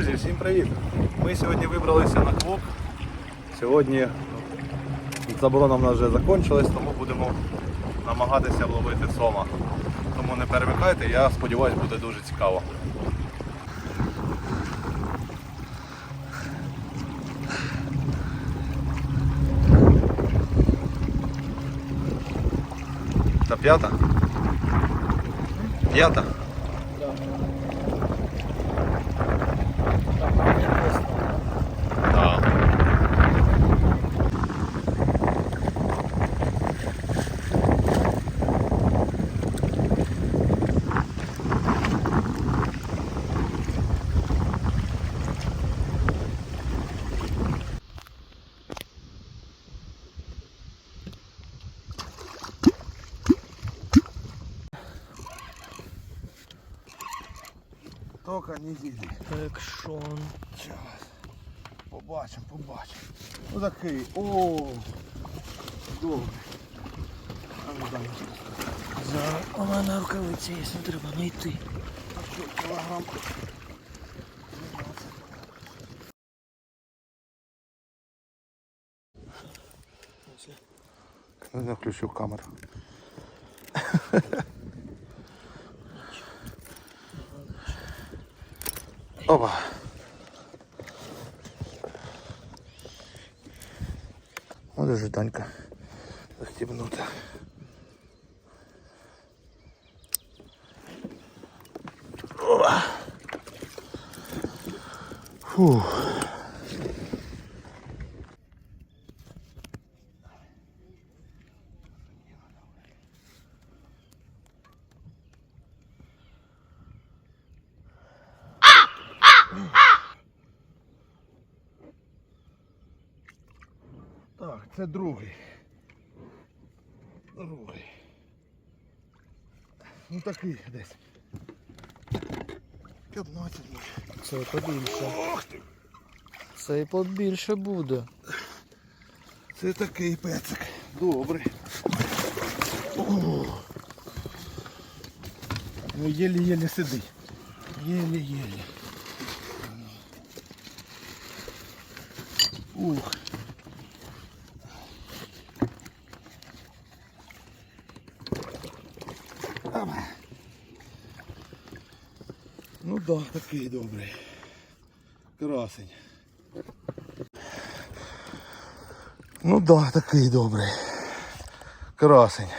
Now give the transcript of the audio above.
Друзі, всім привіт! Ми сьогодні вибралися на клуб. Сьогодні заборона в нас вже закінчилась, тому будемо намагатися вловити сома. Тому не перемикайте, я сподіваюся, буде дуже цікаво. Та п'ята? П'ята? Тока не зійди. Екшон. Зараз. Побачимо, побачимо. Ну такий. О! Добре. А ну дай. За у мене рукавиці є, не треба знайти. А що, кілограм? Ну, я включив камеру. Опа. Ось же Танька застібнута. Опа. Фух. Це другий. Другий. Ну такий десь. 15 може. Це побільше. Ох ти! Це і побільше буде. Це такий пецик. Добрий. О. Ну єлі-єлі сидить. Єлі-єлі. Ух. Ама. Ну да, такий добрий. Красень. Ну да, такий добрий. Красень.